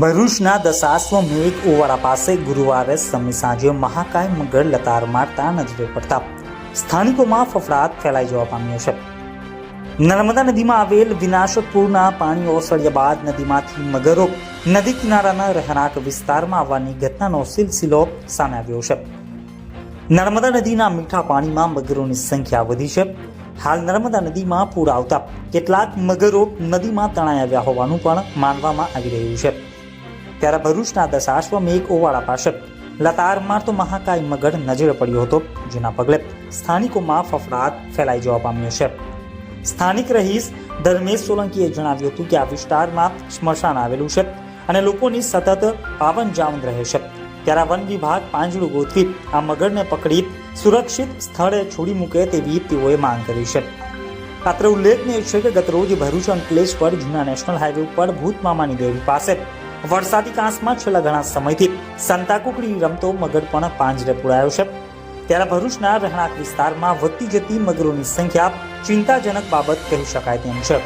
ભરૂચના દશાશ્વમેઘ મેઘ ઓવાડા પાસે ગુરુવારે સમય સાંજે મહાકાય મગર લતાર મારતા નજરે પડતા સ્થાનિકોમાં ફફડાટ ફેલાઈ જવા પામ્યો છે. નર્મદા નદીમાં આવેલ વિનાશકપુરના પાણી ઓસળ્યા બાદ નદીમાંથી મગરો નદી કિનારાના રહેણાંક વિસ્તારમાં આવવાની ઘટનાનો સિલસિલો સામે આવ્યો છે. નર્મદા નદીના મીઠા પાણીમાં મગરોની સંખ્યા વધી છે. હાલ નર્મદા નદીમાં પૂર આવતા કેટલાક મગરો નદીમાં તણાઈ આવ્યા હોવાનું પણ માનવામાં આવી રહ્યું છે. ત્યારે ભરૂચના દશાશ્વમેઘ ઓવાળા પાસે લતારમાં તો મહાકાય મગર નજરે પડ્યો હતો. જેના પગલે સ્થાનિકોમાં ફફડાટ ફેલાઈ જવા પામ્યો છે. સ્થાનિક રહીશ ધર્મેશ સોલંકીએ જણાવ્યું હતું કે આ વિસ્તારમાં સ્મશાન આવેલું છે અને લોકોની સતત પાવન જાવન રહે છે. ત્યારે વન વિભાગ પાંજરું ગોઠવી આ મગરને પકડી સુરક્ષિત સ્થળે છોડી મૂકે તેવી તેઓએ માંગ કરી છે. માત્ર ઉલ્લેખનીય છે કે ગતરોજ ભરૂચ અંકલેશ્વર જૂના નેશનલ હાઈવે ઉપર ભૂત મામાની દેવી પાસે વરસાદી કાંસમાં છેલ્લા ઘણા સમયથી સંતાકુકડી રમતો મગર પણ પાંજરે પુરાયો છે. ત્યારે ભરૂચના રહેણાંક વિસ્તારમાં વધતી જતી મગરોની સંખ્યા ચિંતાજનક બાબત કહી શકાય તેમ છે.